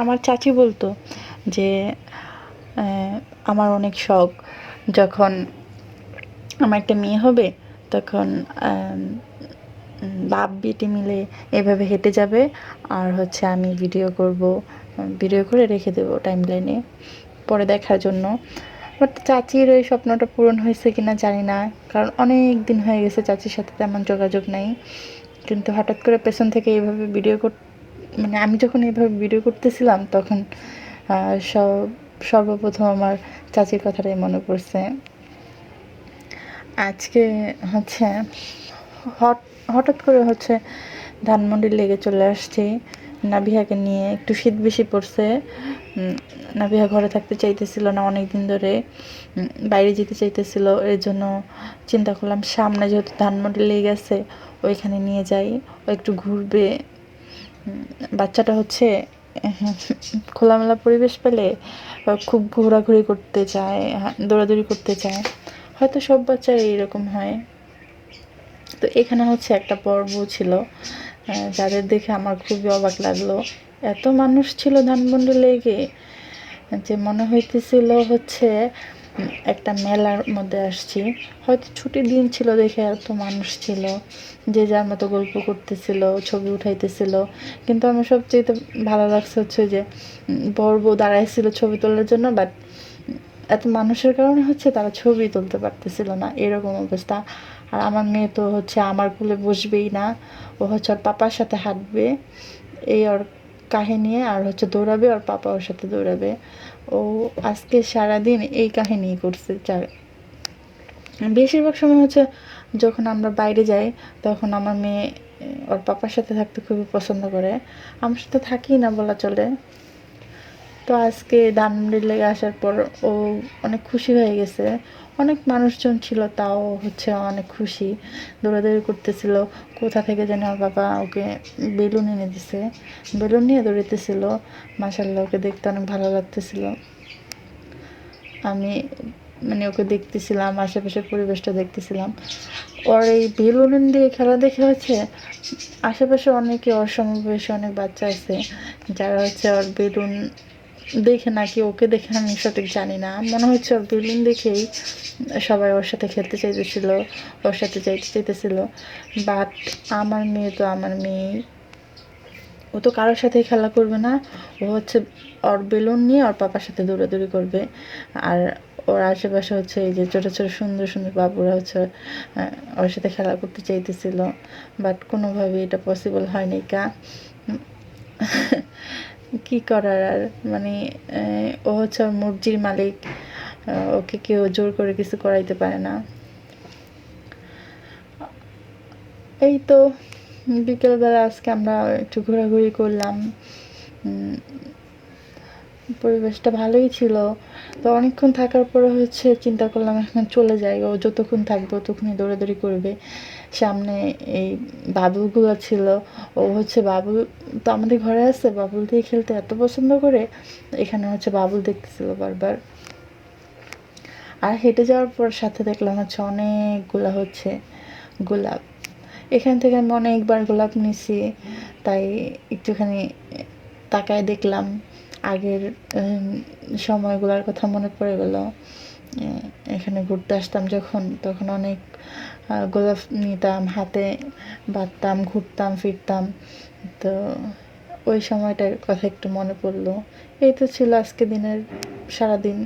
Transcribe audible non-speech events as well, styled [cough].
আমার চাচি বলতো যে আমার অনেক শখ। যখন আমার একটা মেয়ে হবে, তখন বাপ, বেটি মিলে এভাবে হেঁটে যাবে। আর হচ্ছে আমি ভিডিও করব ভিডিও করে রেখে দেবো টাইম লাইনে পরে দেখার জন্য। বাট চাচির ওই স্বপ্নটা পূরণ হয়েছে কিনা জানি না, কারণ অনেক দিন হয়ে গেছে চাচির সাথে তেমন যোগাযোগ নেই। কিন্তু হঠাৎ করে পেছন থেকে এইভাবে ভিডিও কর মানে আমি যখন এইভাবে ভিডিও করতেছিলাম, তখন সব, সর্বপ্রথম আমার চাচির কথাটাই মনে পড়ছে। আজকে হচ্ছে, হট, হঠাৎ করে হচ্ছে ধানমন্ডির লেগে চলে আসছি। নাবিহাকে নিয়ে একটু শীত বেশি পড়ছে। নাবিহা ঘরে থাকতে চাইতেছিল না অনেক দিন ধরে বাইরে যেতে চাইতেছিল। এর জন্য চিন্তা করলাম, সামনে যেহেতু ধানমন্ডি লেগে গেছে ওইখানে নিয়ে যাই। ও একটু ঘুরবে। বাচ্চাটা হচ্ছে, [laughs] খোলামেলা পরিবেশ পেলে খুব ঘোরাঘুরি করতে চায় দৌড়াদৌড়ি করতে চায়। হয়তো সব বাচ্চার এইরকম হয়। তো এখানে হচ্ছে একটা পর্ব ছিল যাদের দেখে আমার খুবই অবাক লাগল। এত মানুষ ছিল ধানমন্ডি লেগে যে মনে হইতেছিল হচ্ছে একটা মেলার মধ্যে আসছি। হয়তো ছুটির দিন ছিল দেখে এত মানুষ ছিল, যে যার মতো গল্প করতেছিল, ছবি উঠাইতেছিল। কিন্তু আমার সবচেয়ে ভালো লাগছে হচ্ছে যে বর বউ দাঁড়াইছিল ছবি তোলার জন্য বাট এত মানুষের কারণে হচ্ছে তারা ছবি তুলতে পারতেছিল না, এরকম অবস্থা। আর আমার মেয়ে তো হচ্ছে আমার কুলে বসবেই না, ও হচ্ছে ওর পাপার সাথে হাঁটবে, এই ওর কাহিনী, আর হচ্ছে দৌড়াবে, ওর পাপা ওর সাথে দৌড়াবে। ও আজকে সারাদিন এই কাহিনী করছে চার। বেশিরভাগ সময় হচ্ছে যখন আমরা বাইরে যাই, তখন আমার মেয়ে, ওর পাপার সাথে থাকতে খুবই পছন্দ করে। আমার সাথে থাকি না বলা চলে। তো আজকে ধানমন্ডির লেগে আসার পর ও অনেক খুশি হয়ে গেছে। অনেক মানুষজন ছিল, তাও হচ্ছে অনেক খুশি। দৌড়াদৌড়ি করতেছিল, কোথা থেকে যেন বাবা ওকে বেলুন এনে দিছে। বেলুন নিয়ে দৌড়াইতেছিল মাসাল্লাহ ওকে দেখতে অনেক ভালো লাগতেছিল। আমি মানে ওকে দেখতেছিলাম, আশেপাশের পরিবেশটা দেখতেছিলাম। ওর এই বেলুন দিয়ে খেলা দেখে হচ্ছে আশেপাশে অনেকে ওর সমবয়সী অনেক বাচ্চা আছে, যারা হচ্ছে ওর বেলুন দেখে নাকি ওকে দেখে আমি সঠিক জানি না। মনে হচ্ছে ওর বেলুন দেখেই সবাই ওর সাথে খেলতে চাইতেছিল, ওর সাথে যাইতে চাইতেছিল। বাট আমার মেয়ে তো আমার মেয়ে ও তো কারোর সাথেই খেলা করবে না। ও হচ্ছে ওর বেলুন নিয়ে ওর পাপার সাথে দৌড়াদৌড়ি করবে। আর ওর আশেপাশে হচ্ছে এই যে ছোটো ছোটো, সুন্দর সুন্দর বাবুরা হচ্ছে ওর সাথে খেলা করতে চাইতেছিল। বাট কোনোভাবেই এটা পসিবল হয়নি কা। কি করার আর? মানে ও হচ্ছে মর্জির মালিক ওকে কেউ জোর করে কিছু করাইতে পারে না। এই তো, বিকেলবেলা আজকে আমরা একটু ঘোরাঘুরি করলাম। পরিবেশটা ভালোই ছিল। তো অনেকক্ষণ থাকার পরে হচ্ছে চিন্তা করলাম, এখন চলে যাই। ও যতক্ষণ থাকবে ততক্ষণই দৌড়াদৌড়ি করবে। সামনে এই বাবুলগুলো ছিল। ও হচ্ছে বাবুল তো আমাদের ঘরে আছে, বাবুল দিয়ে খেলতে এত পছন্দ করে। এখানে হচ্ছে বাবুল দেখতেছিল বারবার। আর হেঁটে যাওয়ার পর সাথে দেখলাম হচ্ছে অনেকগুলা হচ্ছে গোলাপ। এখান থেকে আমি অনেকবার গোলাপ নিছি। তাই একটুখানি তাকায় দেখলাম। আগের সময়গুলোর কথা মনে পড়ে গেল। এখানে ঘুরতে আসতাম যখন, তখন অনেক গোলাপ নিতাম, হাতে বাঁধতাম, ঘুরতাম, ফিরতাম। তো ওই সময়টার কথা একটু মনে পড়ল। এই তো ছিল আজকে দিনের সারাদিন।